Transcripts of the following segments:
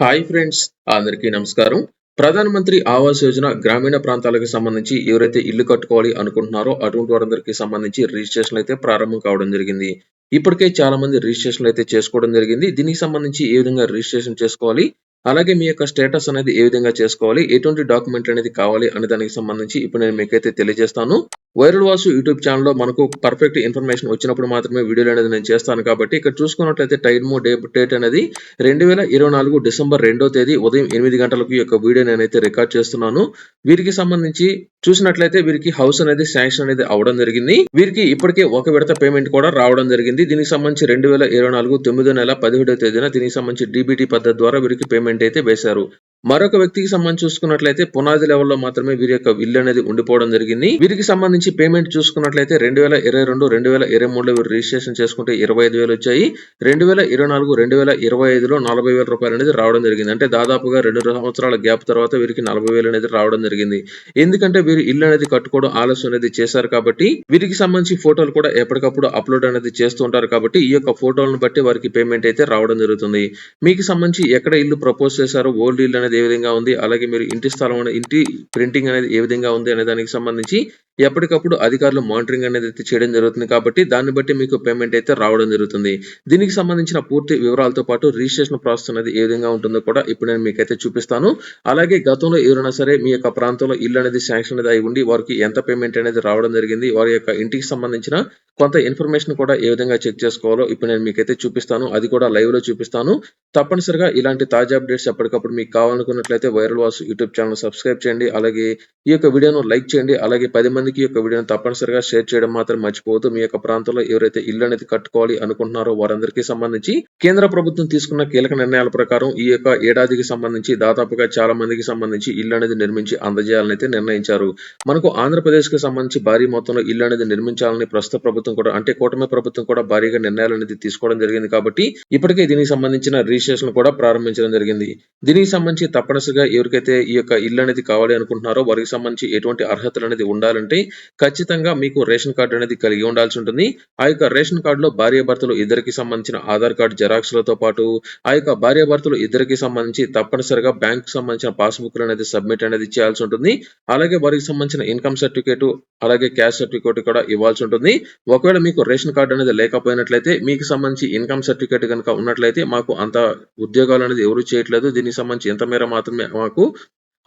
Hi friends అందరికీ నమస్కారం. ప్రధానమంత్రి ఆవాస్ యోజన గ్రామీణ ప్రాంతాలకు సంబంధించి ఎవరైతే ఇల్లు కట్టుకోవాలి అనుకుంటున్నారో అటువంటి వారందరికీ సంబంధించి రిజిస్ట్రేషన్ అయితే ప్రారంభం కావడం జరిగింది. ఇప్పటికే చాలా మంది రిజిస్ట్రేషన్ అయితే చేసుకోవడం జరిగింది. దీనికి సంబంధించి ఏ విధంగా రిజిస్ట్రేషన్ చేసుకోవాలి? అలాగే మీ యొక్క స్టేటస్ అనేది ఏ విధంగా చేసుకోవాలి ఎటువంటి డాక్యుమెంట్ అనేది కావాలి అనే దానికి సంబంధించి ఇప్పుడు నేను మీకైతే తెలియజేస్తాను. వైరల్ వాసు యూట్యూబ్ ఛానల్లో మనకు పర్ఫెక్ట్ ఇన్ఫర్మేషన్ వచ్చినప్పుడు మాత్రమే వీడియోలు అనేది నేను చేస్తాను కాబట్టి ఇక్కడ చూసుకున్నట్లయితే టైమ్ డే డేట్ అనేది రెండు వేల ఇరవై నాలుగు డిసెంబర్ రెండో తేదీ ఉదయం ఎనిమిది గంటలకు ఈ యొక్క వీడియో నేనైతే రికార్డ్ చేస్తున్నాను. వీరికి సంబంధించి చూసినట్లయితే వీరికి హౌస్ అనేది శాంక్షన్ అనేది అవడం జరిగింది. వీరికి ఇప్పటికే ఒక విడత పేమెంట్ కూడా రావడం జరిగింది. దీనికి సంబంధించి రెండు వేల ఇరవై నాలుగు తొమ్మిదో నెల పదిహేడో తేదీన దీనికి సంబంధించి డీబీటీ పద్ధతి ద్వారా వీరికి పేమెంట్ అయితే వేశారు. మరొక వ్యక్తికి సంబంధించి చూసుకున్నట్లయితే పునాది లెవెల్లో మాత్రమే వీరి యొక్క ఇల్లు అనేది ఉండిపోవడం జరిగింది. వీరికి సంబంధించి పేమెంట్ చూసుకున్నట్లయితే రెండు వేల ఇరవై రెండు రెండు వేల ఇరవై మూడులో వీరు రిజిస్ట్రేషన్ చేసుకుంటే ఇరవై ఐదు వేలు వచ్చాయి. రెండు వేల ఇరవై నాలుగు రెండు వేల ఇరవై ఐదులో నలభై వేల రూపాయలు అనేది రావడం జరిగింది. అంటే దాదాపుగా రెండు సంవత్సరాల గ్యాప్ తర్వాత వీరికి నలభై వేలు అనేది రావడం జరిగింది. ఎందుకంటే వీరు ఇల్లు అనేది కట్టుకోవడం ఆలస్యం అనేది చేశారు కాబట్టి వీరికి సంబంధించి ఫోటోలు కూడా ఎప్పటికప్పుడు అప్లోడ్ అనేది చేస్తూ ఉంటారు కాబట్టి ఈ యొక్క ఫోటోలను బట్టి వారికి పేమెంట్ అయితే రావడం జరుగుతుంది. మీకు సంబంధించి ఎక్కడ ఇల్లు ప్రపోజ్ చేశారో ఓల్డ్ ఇల్లు అనేది ఏ విధంగా ఉంది? అలాగే మీరు ఇంటి స్థలం ఇంటి ప్రింటింగ్ అనేది ఏ విధంగా ఉంది అనే దానికి సంబంధించి ఎప్పటికప్పుడు అధికారులు మానిటరింగ్ అనేది అయితే చేయడం జరుగుతుంది కాబట్టి దాన్ని బట్టి మీకు పేమెంట్ అయితే రావడం జరుగుతుంది. దీనికి సంబంధించిన పూర్తి వివరాలతో పాటు రిజిస్ట్రేషన్ ప్రాసెస్ అనేది ఏ విధంగా ఉంటుందో కూడా ఇప్పుడు నేను మీకైతే చూపిస్తాను. అలాగే గతంలో ఎవరైనా సరే మీ యొక్క ప్రాంతంలో ఇల్లు అనేది శాంక్షన్ అనేది అయి ఉండి వారికి ఎంత పేమెంట్ అనేది రావడం జరిగింది వారి యొక్క ఇంటికి సంబంధించిన కొంత ఇన్ఫర్మేషన్ కూడా ఏ విధంగా చెక్ చేసుకోవాలో ఇప్పుడు నేను మీకైతే చూపిస్తాను. అది కూడా లైవ్లో చూపిస్తాను. తప్పనిసరిగా ఇలాంటి తాజా అప్డేట్స్ ఎప్పటికప్పుడు మీకు కావాలనుకున్నట్లయితే వైరల్ వాస్ యూట్యూబ్ ఛానల్ సబ్స్క్రైబ్ చేయండి. అలాగే ఈ యొక్క వీడియోను లైక్ చేయండి. అలాగే పది మంది మందికి యొక్క వీడియోని తప్పనిసరిగా షేర్ చేయడం మాత్రం మర్చిపోవద్దు. మీ యొక్క ప్రాంతంలో ఎవరైతే ఇల్లు అనేది కట్టుకోవాలి అనుకుంటున్నారో వారందరికీ సంబంధించి కేంద్ర ప్రభుత్వం తీసుకున్న కీలక నిర్ణయాల ప్రకారం ఈ యొక్క ఏడాదికి సంబంధించి దాదాపుగా చాలా మందికి సంబంధించి ఇల్లు అనేది నిర్మించి అందజేయాలని అయితే నిర్ణయించారు. మనకు ఆంధ్రప్రదేశ్కి సంబంధించి భారీ మొత్తంలో ఇల్లు అనేది నిర్మించాలని ప్రస్తుత ప్రభుత్వం కూడా అంటే కూటమి ప్రభుత్వం కూడా భారీగా నిర్ణయాలు అనేది తీసుకోవడం జరిగింది కాబట్టి ఇప్పటికే దీనికి సంబంధించిన రిజిస్ట్రేషన్ కూడా ప్రారంభించడం జరిగింది. దీనికి సంబంధించి తప్పనిసరిగా ఎవరికైతే ఈ యొక్క ఇల్లు అనేది కావాలి అనుకుంటున్నారో వారికి సంబంధించి ఎటువంటి అర్హతలు అనేది ఉండాలంటే ఖచ్చితంగా మీకు రేషన్ కార్డు అనేది కలిగి ఉండాల్సి ఉంటుంది. ఆ యొక్క రేషన్ కార్డులో భార్యాభర్తలు ఇద్దరికి సంబంధించిన ఆధార్ కార్డు జెరాక్స్లతో పాటు ఆ యొక్క భార్యాభర్తలు ఇద్దరికి సంబంధించి తప్పనిసరిగా బ్యాంక్ సంబంధించిన పాస్బుక్ అనేది సబ్మిట్ అనేది చేయాల్సి ఉంటుంది. అలాగే వారికి సంబంధించిన ఇన్కమ్ సర్టిఫికేట్ అలాగే క్యాష్ సర్టిఫికేట్ కూడా ఇవ్వాల్సి ఉంటుంది. ఒకవేళ మీకు రేషన్ కార్డు అనేది లేకపోయినట్లయితే మీకు సంబంధించి ఇన్కమ్ సర్టిఫికేట్ కనుక ఉన్నట్లయితే మాకు అంత ఉద్యోగాలు అనేది ఎవరు చేయట్లేదు. దీనికి సంబంధించి ఎంత మేర మాత్రమే మాకు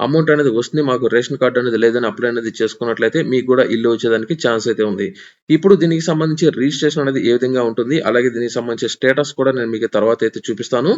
అమౌంట్ అనేది వస్తుంది మాకు రేషన్ కార్డు అనేది లేదని అప్లై అనేది చేసుకున్నట్లయితే మీకు కూడా ఇల్లు వచ్చేదానికి ఛాన్స్ అయితే ఉంది. ఇప్పుడు దీనికి సంబంధించి రిజిస్ట్రేషన్ అనేది ఏ విధంగా ఉంటుంది అలాగే దీనికి సంబంధించి స్టేటస్ కూడా నేను మీకు తర్వాత అయితే చూపిస్తాను.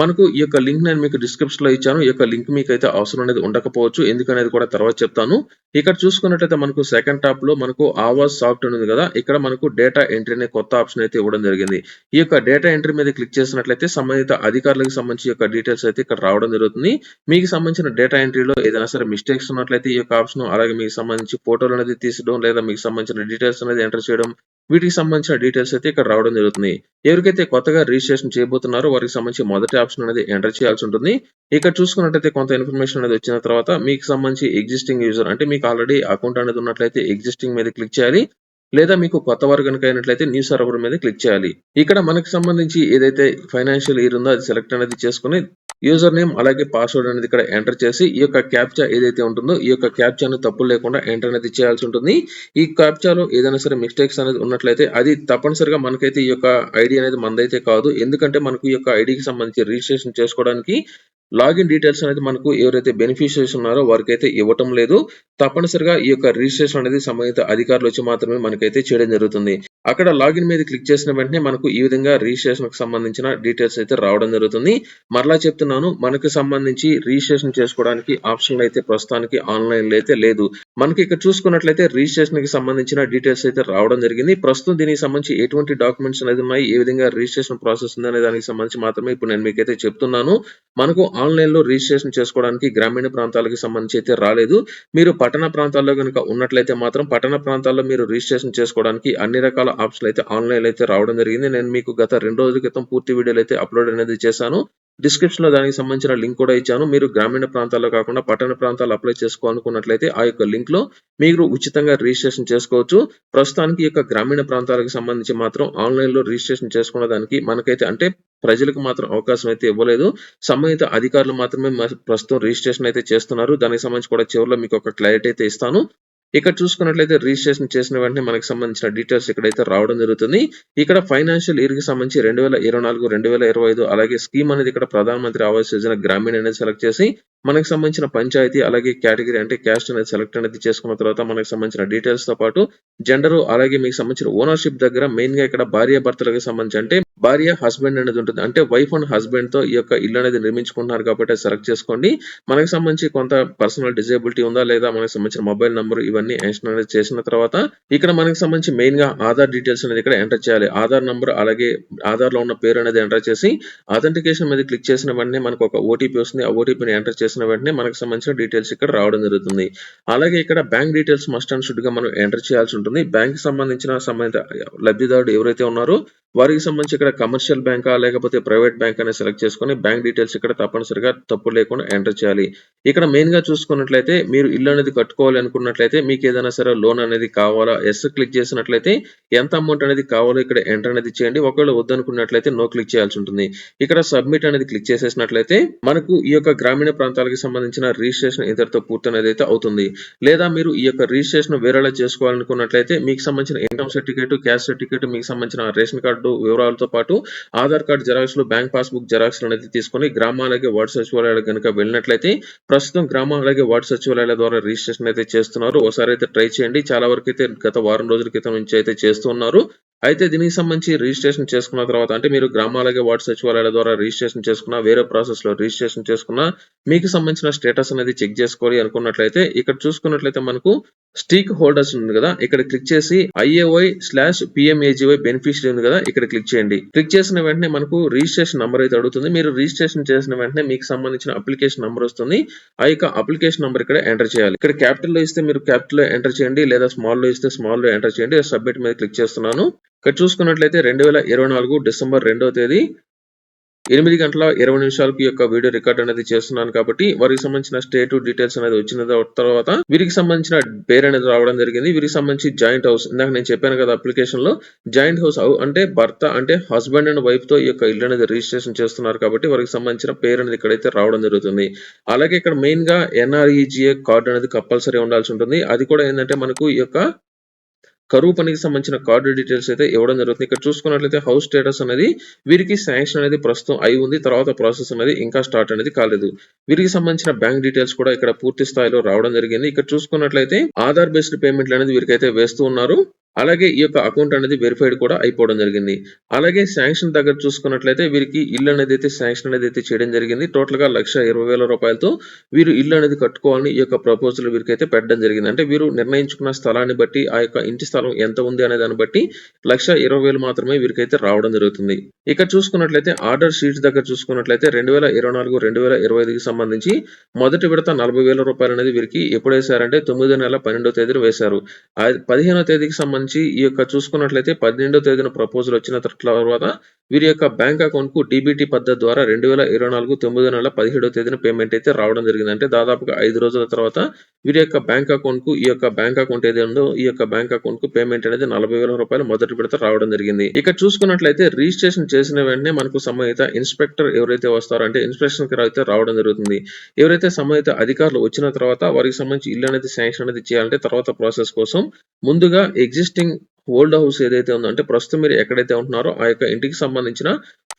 మనకు ఈ యొక్క లింక్ నేను మీకు డిస్క్రిప్షన్లో ఇచ్చాను. ఈ యొక్క లింక్ మీకు అయితే అవసరం అనేది ఉండకపోవచ్చు. ఎందుకనేది కూడా తర్వాత చెప్తాను. ఇక్కడ చూసుకున్నట్లయితే మనకు సెకండ్ టాప్లో మనకు ఆవాజ్ సాఫ్ట్ ఉంది కదా ఇక్కడ మనకు డేటా ఎంట్రీ అనే కొత్త ఆప్షన్ అయితే ఇవ్వడం జరిగింది. ఈ యొక్క డేటా ఎంట్రీ మీద క్లిక్ చేసినట్లయితే సంబంధిత అధికారులకు సంబంధించి యొక్క డీటెయిల్స్ అయితే ఇక్కడ రావడం జరుగుతుంది. మీకు సంబంధించిన డేటా ఎంట్రీలో ఏదైనా సరే మిస్టేక్స్ ఉన్నట్లయితే ఈ యొక్క ఆప్షన్ అలాగే మీకు సంబంధించి ఫోటోలు అనేది తీసడం లేదా మీకు సంబంధించిన డీటెయిల్స్ అనేది ఎంటర్ చేయడం వీటికి సంబంధించిన డీటెయిల్స్ అయితే ఇక్కడ రావడం జరుగుతుంది. ఎవరికైతే కొత్తగా రిజిస్ట్రేషన్ చేయబోతున్నారో వారికి సంబంధించి మొదటి ఆప్షన్ అనేది ఎంటర్ చేయాల్సి ఉంటుంది. ఇక్కడ చూసుకున్నట్లయితే కొంత ఇన్ఫర్మేషన్ అనేది వచ్చిన తర్వాత మీకు సంబంధించి ఎగ్జిస్టింగ్ యూజర్ అంటే మీకు ఆల్రెడీ అకౌంట్ అనేది ఉన్నట్లయితే ఎగ్జిస్టింగ్ మీద క్లిక్ చేయాలి. లేదా మీకు కొత్త వారు కనుక అయినట్లయితే న్యూ సర్వర్ మీద క్లిక్ చేయాలి. ఇక్కడ మనకు సంబంధించి ఏదైతే ఫైనాన్షియల్ ఇయర్ ఉందో అది సెలెక్ట్ అనేది చేసుకుని యూజర్ నేమ్ అలాగే పాస్వర్డ్ అనేది ఇక్కడ ఎంటర్ చేసి ఈ యొక్క క్యాప్చా ఏదైతే ఉంటుందో ఈ యొక్క క్యాప్చాను తప్పులు లేకుండా ఎంటర్ అనేది చేయాల్సి ఉంటుంది. ఈ క్యాప్చాలో ఏదైనా సరే మిస్టేక్స్ అనేది ఉన్నట్లయితే అది తప్పనిసరిగా మనకైతే ఈ యొక్క ఐడి అనేది మనదైతే కాదు. ఎందుకంటే మనకు ఈ యొక్క ఐడికి సంబంధించి రిజిస్ట్రేషన్ చేసుకోవడానికి లాగిన్ డీటెయిల్స్ అనేది మనకు ఎవరైతే బెనిఫిషియరీస్ ఉన్నారో వారికైతే ఇవ్వటం లేదు. తప్పనిసరిగా ఈ యొక్క రిజిస్ట్రేషన్ అనేది సంబంధిత అధికారులు వచ్చి మాత్రమే మనకైతే చేయడం జరుగుతుంది. అక్కడ లాగిన్ మీద క్లిక్ చేసిన వెంటనే మనకు ఈ విధంగా రిజిస్ట్రేషన్కి సంబంధించిన డీటెయిల్స్ అయితే రావడం జరుగుతుంది. మరలా చెప్తున్నాను మనకు సంబంధించి రిజిస్ట్రేషన్ చేసుకోవడానికి ఆప్షన్ అయితే ప్రస్తుతానికి ఆన్లైన్లో అయితే లేదు. మనకి ఇక్కడ చూసుకున్నట్లయితే రిజిస్ట్రేషన్కి సంబంధించిన డీటెయిల్స్ అయితే రావడం జరిగింది. ప్రస్తుతం దీనికి సంబంధించి ఎటువంటి డాక్యుమెంట్స్ అనేది ఉన్నాయి ఏ విధంగా రిజిస్ట్రేషన్ ప్రాసెస్ ఉంది అనే దానికి సంబంధించి మాత్రమే ఇప్పుడు నేను మీకైతే చెప్తున్నాను. మనకు ఆన్లైన్లో రిజిస్ట్రేషన్ చేసుకోవడానికి గ్రామీణ ప్రాంతాలకు సంబంధించి అయితే రాలేదు. మీరు పట్టణ ప్రాంతాల్లో కనుక ఉన్నట్లయితే మాత్రం పట్టణ ప్రాంతాల్లో మీరు రిజిస్ట్రేషన్ చేసుకోవడానికి అన్ని రకాల ఆప్షన్లు అయితే ఆన్లైన్ అయితే రావడం జరిగింది. నేను మీకు గత రెండు రోజుల క్రితం పూర్తి వీడియోలు అయితే అప్లోడ్ అనేది చేశాను. డిస్క్రిప్షన్లో దానికి సంబంధించిన లింక్ కూడా ఇచ్చాను. మీరు గ్రామీణ ప్రాంతాల్లో కాకుండా పట్టణ ప్రాంతాల్లో అప్లై చేసుకోవాలనుకున్నట్లయితే ఆ యొక్క లింక్లో మీరు ఉచితంగా రిజిస్ట్రేషన్ చేసుకోవచ్చు. ప్రస్తుతానికి యొక్క గ్రామీణ ప్రాంతాలకు సంబంధించి మాత్రం ఆన్లైన్లో రిజిస్ట్రేషన్ చేసుకున్న దానికి మనకైతే అంటే ప్రజలకు మాత్రం అవకాశం అయితే ఇవ్వలేదు. సంబంధిత అధికారులు మాత్రమే ప్రస్తుతం రిజిస్ట్రేషన్ అయితే చేస్తున్నారు. దానికి సంబంధించి కూడా చివరిలో మీకు ఒక క్లారిటీ అయితే ఇస్తాను. ఇక్కడ చూసుకున్నట్లయితే రిజిస్ట్రేషన్ చేసిన వెంటనే మనకి సంబంధించిన డీటెయిల్స్ ఇక్కడైతే రావడం జరుగుతుంది. ఇక్కడ ఫైనాన్షియల్ ఇయర్కి సంబంధించి రెండు వేల ఇరవై నాలుగు రెండు వేల ఇరవై ఐదు అలాగే స్కీమ్ అనేది ఇక్కడ ప్రధానమంత్రి ఆవాస్ యోజన గ్రామీణ అనేది సెలెక్ట్ చేసి మనకి సంబంధించిన పంచాయతీ అలాగే కేటగిరీ అంటే క్యాస్ట్ అనేది సెలెక్ట్ అనేది చేసుకున్న తర్వాత మనకి సంబంధించిన డీటెయిల్స్తో పాటు జెండర్ అలాగే మీకు సంబంధించిన ఓనర్షిప్ దగ్గర మెయిన్గా ఇక్కడ భార్య భర్తలకు సంబంధించి అంటే భార్య హస్బెండ్ అనేది ఉంటుంది. అంటే వైఫ్ అండ్ హస్బెండ్తో ఈ యొక్క ఇల్లు అనేది నిర్మించుకుంటున్నారు కాబట్టి సెలెక్ట్ చేసుకోండి. మనకి సంబంధించి కొంత పర్సనల్ డిజేబిలిటీ ఉందా లేదా మనకి సంబంధించిన మొబైల్ నంబర్ ఇవన్నీ ఎంటర్ అనేది చేసిన తర్వాత ఇక్కడ మనకి సంబంధించి మెయిన్గా ఆధార్ డీటెయిల్స్ అనేది ఇక్కడ ఎంటర్ చేయాలి. ఆధార్ నంబర్ అలాగే ఆధార్లో ఉన్న పేరు అనేది ఎంటర్ చేసి అథెంటికేషన్ మీద క్లిక్ చేసిన వెంటనే మనకు ఒక ఓటీపీ వస్తుంది. ఆ ఓటీపీని ఎంటర్ చేసి చేసిన వెంటనే మనకు సంబంధించిన డీటెయిల్స్ ఇక్కడ రావడం జరుగుతుంది. అలాగే ఇక్కడ బ్యాంక్ డీటెయిల్స్ మస్ట్ అండ్ షుడ్గా మనం ఎంటర్ చేయాల్సి ఉంటుంది. బ్యాంక్ సంబంధించిన సంబంధిత లబ్ధిదారుడు ఎవరైతే ఉన్నారో వారికి సంబంధించి ఇక్కడ కమర్షియల్ బ్యాంకా లేకపోతే ప్రైవేట్ బ్యాంక్ అనేది సెలెక్ట్ చేసుకొని బ్యాంక్ డీటెయిల్స్ ఇక్కడ తప్పనిసరిగా తప్పు లేకుండా ఎంటర్ చేయాలి. ఇక్కడ మెయిన్గా చూసుకున్నట్లయితే మీరు ఇల్లు అనేది కట్టుకోవాలి అనుకున్నట్లయితే మీకు ఏదైనా సరే లోన్ అనేది కావాలా ఎస్ క్లిక్ చేసినట్లయితే ఎంత అమౌంట్ అనేది కావాలో ఇక్కడ ఎంటర్ అనేది చేయండి. ఒకవేళ వద్దనుకున్నట్లయితే నో క్లిక్ చేయాల్సి ఉంటుంది. ఇక్కడ సబ్మిట్ అనేది క్లిక్ చేసేసినట్లయితే మనకు ఈ యొక్క గ్రామీణ ప్రాంతాలకు సంబంధించిన రిజిస్ట్రేషన్ ఇతరుతో పూర్తి అనేది అయితే అవుతుంది. లేదా మీరు ఈ యొక్క రిజిస్ట్రేషన్ వేరేలా చేసుకోవాలనుకున్నట్లయితే మీకు సంబంధించిన ఇన్కమ్ సర్టిఫికేట్ క్యాష్ సర్టిఫికేట్ మీకు సంబంధించిన రేషన్ కార్డు వివరాలతో పాటు ఆధార్ కార్డు జెరాక్స్లు బ్యాంక్ పాస్బుక్ జెరాక్స్లు అనేది తీసుకొని అలాగే వార్డు సచివాలయాలు కనుక వెళ్ళినట్లయితే ప్రస్తుతం గ్రామ అలాగే వార్డు సచివాలయాల ద్వారా రిజిస్ట్రేషన్ అయితే చేస్తున్నారు. ఒకసారి అయితే ట్రై చేయండి. చాలా వరకు అయితే గత వారం రోజుల క్రితం నుంచి అయితే చేస్తున్నారు. అయితే దీనికి సంబంధించి రిజిస్ట్రేషన్ చేసుకున్న తర్వాత అంటే మీరు గ్రామాలకే వార్డు సచివాలయాల ద్వారా రిజిస్ట్రేషన్ చేసుకున్న వేరే ప్రాసెస్లో రిజిస్ట్రేషన్ చేసుకున్న మీకు సంబంధించిన స్టేటస్ అనేది చెక్ చేసుకోవాలి అనుకున్నట్లయితే ఇక్కడ చూసుకున్నట్లయితే మనకు స్టీక్ హోల్డర్స్ ఉంది కదా ఇక్కడ క్లిక్ చేసి ఐఏవై స్లాష్ పిఎంఏజీవై బెనిఫిషియరీ ఉంది కదా ఇక్కడ క్లిక్ చేయండి. క్లిక్ చేసిన వెంటనే మనకు రిజిస్ట్రేషన్ నంబర్ అయితే అడుగుతుంది. మీరు రిజిస్ట్రేషన్ చేసిన వెంటనే మీకు సంబంధించిన అప్లికేషన్ నంబర్ వస్తుంది. ఆ యొక్క అప్లికేషన్ నంబర్ ఇక్కడ ఎంటర్ చేయాలి. ఇక్కడ క్యాపిటల్లో ఇస్తే మీరు క్యాపిటల్లో ఎంటర్ చేయండి లేదా స్మాల్లో ఇస్తే స్మాల్లో ఎంటర్ చేయండి సబ్మిట్ మీద క్లిక్ చేస్తున్నాను. ఇక్కడ చూసుకున్నట్లయితే రెండు వేల ఇరవై నాలుగు డిసెంబర్ రెండవ తేదీ ఎనిమిది గంటల ఇరవై నిమిషాలకు యొక్క వీడియో రికార్డ్ అనేది చేస్తున్నాను కాబట్టి వారికి సంబంధించిన స్టేట్ డీటెయిల్స్ అనేది వచ్చిన తర్వాత వీరికి సంబంధించిన పేరు అనేది రావడం జరిగింది. వీరికి సంబంధించి జాయింట్ హౌస్ ఇందాక నేను చెప్పాను కదా అప్లికేషన్లో జాయింట్ హౌస్ అంటే భర్త అంటే హస్బెండ్ అండ్ వైఫ్తో ఈ యొక్క ఇల్లు అనేది రిజిస్ట్రేషన్ చేస్తున్నారు కాబట్టి వారికి సంబంధించిన పేరు అనేది ఇక్కడైతే రావడం జరుగుతుంది. అలాగే ఇక్కడ మెయిన్గా ఎన్ఆర్ఈజిఏ కార్డు అనేది కంపల్సరీ ఉండాల్సి ఉంటుంది. అది కూడా ఏంటంటే మనకు ఈ యొక్క కరువు పనికి సంబంధించిన కార్డు డీటెయిల్స్ అయితే ఇవ్వడం జరుగుతుంది. ఇక్కడ చూసుకున్నట్లయితే హౌస్ స్టేటస్ అనేది వీరికి శాంక్షన్ అనేది ప్రస్తుతం అయి ఉంది. తర్వాత ప్రాసెస్ అనేది ఇంకా స్టార్ట్ అనేది కాలేదు. వీరికి సంబంధించిన బ్యాంక్ డీటెయిల్స్ కూడా ఇక్కడ పూర్తి స్థాయిలో రావడం జరిగింది. ఇక్కడ చూసుకున్నట్లయితే ఆధార్ బేస్డ్ పేమెంట్లు అనేది వీరికైతే వేస్తూ ఉన్నారు. అలాగే ఈ యొక్క అకౌంట్ అనేది వెరిఫైడ్ కూడా అయిపోవడం జరిగింది. అలాగే శాంక్షన్ దగ్గర చూసుకున్నట్లయితే వీరికి ఇల్లు అనేది అయితే శాంక్షన్ అనేది అయితే చేయడం జరిగింది. టోటల్గా లక్ష ఇరవై వేల రూపాయలతో వీరు ఇల్లు అనేది కట్టుకోవాలని ఈ యొక్క ప్రపోజల్ వీరికైతే పెట్టడం జరిగింది. అంటే వీరు నిర్ణయించుకున్న స్థలాన్ని బట్టి ఆ యొక్క ఇంటి స్థలం ఎంత ఉంది అనే దాన్ని బట్టి లక్ష ఇరవై వేలు మాత్రమే వీరికైతే రావడం జరుగుతుంది. ఇక్కడ చూసుకున్నట్లయితే ఆర్డర్ షీట్స్ దగ్గర చూసుకున్నట్లయితే రెండు వేల ఇరవై నాలుగు రెండు వేల ఇరవై ఐదుకి సంబంధించి మొదటి విడత నలభై వేల రూపాయలు అనేది వీరికి ఎప్పుడు వేశారంటే తొమ్మిదో నెల పన్నెండో తేదీన వేశారు. పదిహేనో తేదీకి సంబంధించి ఈ యొక్క చూసుకున్నట్లయితే పన్నెండో తేదీన ప్రపోజల్ వచ్చిన తర్వాత వీరి యొక్క బ్యాంక్ అకౌంట్కు డీబీటీ పద్ధతి ద్వారా రెండు వేల ఇరవై నాలుగు తొమ్మిదో నెల పదిహేడో తేదీన పేమెంట్ అయితే రావడం జరిగింది. అంటే దాదాపుగా ఐదు రోజుల తర్వాత వీరి యొక్క బ్యాంక్ అకౌంట్కు ఈ యొక్క బ్యాంక్ అకౌంట్ ఏది ఉందో ఈ యొక్క బ్యాంక్ అకౌంట్కు పేమెంట్ అనేది నలభై వేల రూపాయలు మొదటి విడత రావడం జరిగింది. ఇక్కడ చూసుకున్నట్లయితే రిజిస్ట్రేషన్ చేసిన వెంటనే మనకు సంబంధిత ఇన్స్పెక్టర్ ఎవరైతే వస్తారో అంటే ఇన్స్పెక్షన్కి అయితే రావడం జరుగుతుంది. ఎవరైతే సంబంధిత అధికారులు వచ్చిన తర్వాత వారికి సంబంధించి ఇల్లు అనేది శాంక్షన్ అనేది చేయాలంటే తర్వాత ప్రాసెస్ కోసం ముందుగా ఎగ్జిస్టింగ్ ఓల్డ్ హౌస్ ఏదైతే ఉందో అంటే ప్రస్తుతం మీరు ఎక్కడైతే ఉంటున్నారో ఆ యొక్క ఇంటికి సంబంధించిన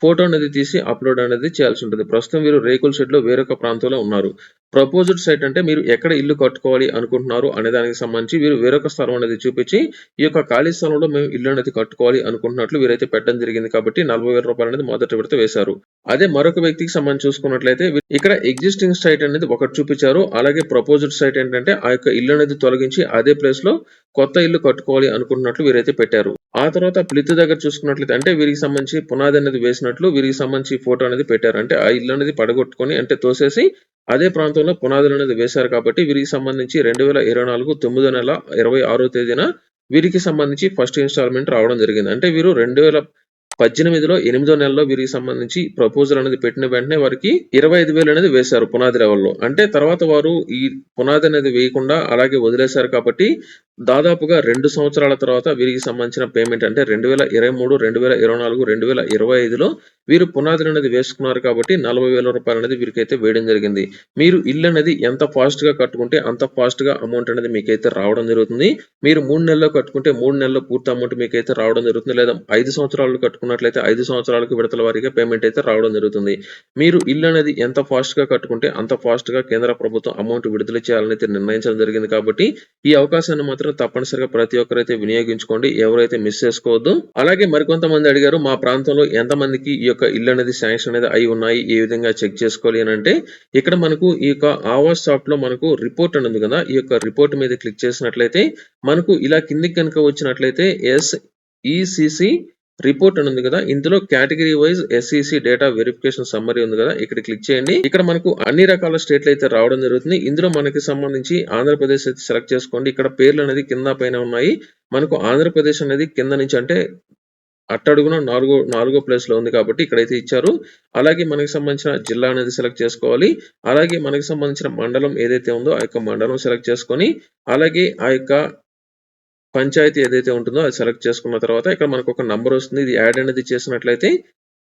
ఫోటో అనేది తీసి అప్లోడ్ అనేది చేయాల్సి ఉంటుంది. ప్రస్తుతం మీరు రేకుల షెడ్లో వేరొక ప్రాంతంలో ఉన్నారు. ప్రపోజ్డ్ సైట్ అంటే మీరు ఎక్కడ ఇల్లు కట్టుకోవాలి అనుకుంటున్నారు అనే దానికి సంబంధించి వీరు వేరొక స్థలం అనేది చూపించి ఈ యొక్క ఖాళీ స్థలంలో మేము ఇల్లు అనేది కట్టుకోవాలి అనుకుంటున్నట్లు వీరైతే పెట్టడం జరిగింది కాబట్టి నలభై వేల రూపాయలు అనేది మొదటి విడత వేశారు. అదే మరొక వ్యక్తికి సంబంధించి చూసుకున్నట్లయితే ఇక్కడ ఎగ్జిస్టింగ్ సైట్ అనేది ఒకటి చూపించారు. అలాగే ప్రపోజ్డ్ సైట్ ఏంటంటే ఆ యొక్క ఇల్లు అనేది తొలగించి అదే ప్లేస్లో కొత్త ఇల్లు కట్టుకోవాలి అనుకుంటున్నట్లు వీరైతే పెట్టారు. ఆ తర్వాత ప్లిత్ దగ్గర చూసుకున్నట్లయితే అంటే వీరికి సంబంధించి పునాది అనేది వేసినట్లు వీరికి సంబంధించి ఫోటో అనేది పెట్టారు. అంటే ఆ ఇల్లు అనేది పడగొట్టుకొని అంటే తోసేసి అదే ప్రాంతంలో పునాదులు అనేది వేశారు కాబట్టి వీరికి సంబంధించి రెండు వేల ఇరవై నాలుగు తొమ్మిదో నెల ఇరవై ఆరో తేదీన వీరికి సంబంధించి ఫస్ట్ ఇన్స్టాల్మెంట్ రావడం జరిగింది. అంటే వీరు రెండు వేల పద్దెనిమిదిలో ఎనిమిదో నెలలో వీరికి సంబంధించి ప్రపోజల్ అనేది పెట్టిన వెంటనే వారికి ఇరవై ఐదు వేలు అనేది వేశారు పునాది లెవెల్లో. అంటే తర్వాత వారు ఈ పునాది అనేది వేయకుండా అలాగే వదిలేశారు కాబట్టి దాదాపుగా రెండు సంవత్సరాల తర్వాత వీరికి సంబంధించిన పేమెంట్ అంటే రెండు వేల ఇరవై మూడు రెండు వేల ఇరవై నాలుగు రెండు వేల ఇరవై ఐదులో వీరు పునాది అనేది వేసుకున్నారు కాబట్టి నలభై వేల రూపాయలు అనేది వీరికైతే వేయడం జరిగింది. మీరు ఇల్లు అనేది ఎంత ఫాస్ట్గా కట్టుకుంటే అంత ఫాస్ట్గా అమౌంట్ అనేది మీకైతే రావడం జరుగుతుంది. మీరు మూడు నెలల్లో కట్టుకుంటే మూడు నెలల్లో పూర్తి అమౌంట్ మీకైతే రావడం జరుగుతుంది. లేదా ఐదు సంవత్సరాలు కట్టుకున్నట్లయితే ఐదు సంవత్సరాలకు విడతల వారీగా పేమెంట్ అయితే రావడం జరుగుతుంది. మీరు ఇల్లు అనేది ఎంత ఫాస్ట్గా కట్టుకుంటే అంత ఫాస్ట్గా కేంద్ర ప్రభుత్వం అమౌంట్ విడుదల చేయాలని అయితే నిర్ణయించడం జరిగింది కాబట్టి ఈ అవకాశాన్ని మాత్రం తప్పనిసరిగా ప్రతి ఒక్కరైతే వినియోగించుకోండి ఎవరైతే మిస్ చేసుకోవద్దు. అలాగే మరికొంతమంది అడిగారు మా ప్రాంతంలో ఎంత మందికి ఈ యొక్క ఇల్లు అనేది శాంక్షన్ అనేది అయి ఉన్నాయి ఏ విధంగా చెక్ చేసుకోవాలి అని అంటే ఇక్కడ మనకు ఈ యొక్క ఆవాస్ షాప్లో మనకు రిపోర్ట్ అని ఉంది కదా ఈ యొక్క రిపోర్ట్ మీద క్లిక్ చేసినట్లయితే మనకు ఇలా కిందికి కనుక వచ్చినట్లయితే ఎస్ ఈసీసీ రిపోర్ట్ అని ఉంది కదా. ఇందులో category wise SEC data verification summary ఉంది కదా. ఇక్కడ క్లిక్ చేయండి. ఇక్కడ మనకు అన్ని రకాల స్టేట్లు అయితే రావడం జరుగుతుంది. ఇందులో మనకి సంబంధించి ఆంధ్రప్రదేశ్ అయితే సెలెక్ట్ చేసుకోండి. ఇక్కడ పేర్లు అనేది కింద పైన ఉన్నాయి. మనకు ఆంధ్రప్రదేశ్ అనేది కింద నుంచి అంటే అట్టడుగున నాలుగో నాలుగో ప్లేస్లో ఉంది కాబట్టి ఇక్కడైతే ఇచ్చారు. అలాగే మనకి సంబంధించిన జిల్లా అనేది సెలెక్ట్ చేసుకోవాలి. అలాగే మనకి సంబంధించిన మండలం ఏదైతే ఉందో ఆ యొక్క మండలం సెలెక్ట్ చేసుకొని అలాగే ఆ యొక్క పంచాయతీ ఏదైతే ఉంటుందో అది సెలెక్ట్ చేసుకున్న తర్వాత ఇక్కడ మనకు ఒక నంబర్ వస్తుంది. ఇది యాడ్ అనేది చేసినట్లయితే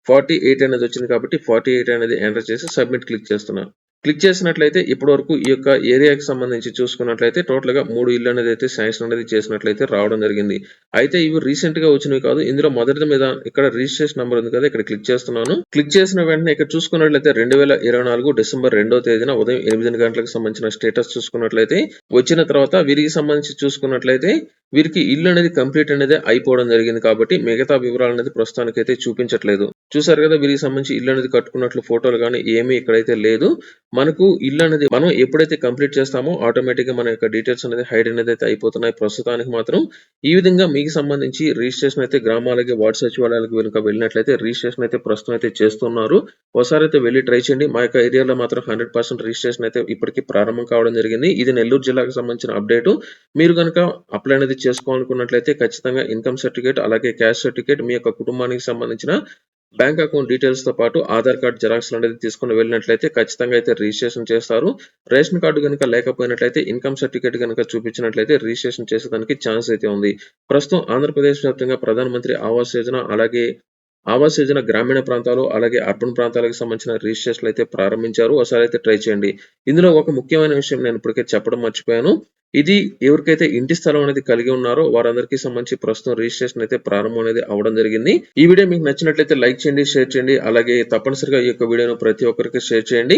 ఫార్టీ ఎయిట్ అనేది వచ్చింది కాబట్టి ఫార్టీ ఎయిట్ అనేది ఎంటర్ చేసి సబ్మిట్ క్లిక్ చేస్తున్నాను క్లిక్ చేసినట్లయితే ఇప్పటి వరకు ఈ యొక్క ఏరియాకి సంబంధించి చూసుకున్నట్లయితే టోటల్గా మూడు ఇల్లు అనేది అయితే శాంక్షన్ అనేది చేసినట్లయితే రావడం జరిగింది. అయితే ఇవి రీసెంట్గా వచ్చినవి కాదు. ఇందులో మొదటి మీద ఇక్కడ రిజిస్ట్రేషన్ నెంబర్ ఉంది కదా ఇక్కడ క్లిక్ చేస్తున్నాను. క్లిక్ చేసిన వెంటనే ఇక్కడ చూసుకున్నట్లయితే రెండు వేల ఇరవై నాలుగు డిసెంబర్ రెండో తేదీన ఉదయం ఎనిమిది గంటలకు సంబంధించిన స్టేటస్ చూసుకున్నట్లయితే వచ్చిన తర్వాత వీరికి సంబంధించి చూసుకున్నట్లయితే వీరికి ఇల్లు అనేది కంప్లీట్ అనేది అయిపోవడం జరిగింది కాబట్టి మిగతా వివరాలు అనేది ప్రస్తుతానికి అయితే చూపించట్లేదు. చూసారు కదా వీరికి సంబంధించి ఇల్లు అనేది కట్టుకున్నట్లు ఫోటోలు కానీ ఏమీ ఇక్కడైతే లేదు. మనకు ఇల్లు అనేది మనం ఎప్పుడైతే కంప్లీట్ చేస్తామో ఆటోమేటిక్గా మన యొక్క డీటెయిల్స్ అనేది హైడ్ అనేది అయితే అయిపోతున్నాయి. ప్రస్తుతానికి మాత్రం ఈ విధంగా మీకు సంబంధించి రిజిస్ట్రేషన్ అయితే గ్రామాలకి వార్డు సచివాలయాలకు కనుక వెళ్ళినట్లయితే రిజిస్ట్రేషన్ అయితే ప్రస్తుతం అయితే చేస్తున్నారు. ఒకసారి అయితే వెళ్ళి ట్రై చేయండి. మా యొక్క ఏరియాలో మాత్రం హండ్రెడ్ పర్సెంట్ రిజిస్ట్రేషన్ అయితే ఇప్పటికీ ప్రారంభం కావడం జరిగింది. ఇది నెల్లూరు జిల్లాకు సంబంధించిన అప్డేట్ మీరు కనుక అప్లై అనేది చేసుకోవాలనుకున్నట్లయితే ఖచ్చితంగా ఇన్కమ్ సర్టిఫికేట్ అలాగే క్యాష్ సర్టిఫికేట్ మీ యొక్క కుటుంబానికి సంబంధించిన బ్యాంక్ అకౌంట్ డీటెయిల్స్తో పాటు ఆధార్ కార్డ్ జిరాక్స్ అనేది తీసుకుని వెళ్ళినట్లయితే ఖచ్చితంగా అయితే రిజిస్ట్రేషన్ చేస్తారు. రేషన్ కార్డు కనుక లేకపోయినట్లయితే ఇన్కమ్ సర్టిఫికేట్ కనుక చూపించినట్లయితే రిజిస్ట్రేషన్ చేసేదానికి ఛాన్స్ అయితే ఉంది. ప్రస్తుతం ఆంధ్రప్రదేశ్ వ్యాప్తంగా ప్రధానమంత్రి ఆవాస్ యోజన అలాగే ఆవాస్ యోజన గ్రామీణ ప్రాంతాలు అలాగే అర్బన్ ప్రాంతాలకు సంబంధించిన రిజిస్ట్రేషన్ అయితే ప్రారంభించారు. ఒకసారి అయితే ట్రై చేయండి. ఇందులో ఒక ముఖ్యమైన విషయం నేను ఇప్పటికే చెప్పడం మర్చిపోయాను. ఇది ఎవరికైతే ఇంటి స్థలం అనేది కలిగి ఉన్నారో వారందరికీ సంబంధించి ప్రస్తుతం రిజిస్ట్రేషన్ అయితే ప్రారంభం అనేది అవడం జరిగింది. ఈ వీడియో మీకు నచ్చినట్లయితే లైక్ చేయండి షేర్ చేయండి. అలాగే తప్పనిసరిగా ఈ యొక్క వీడియోను ప్రతి ఒక్కరికి షేర్ చేయండి.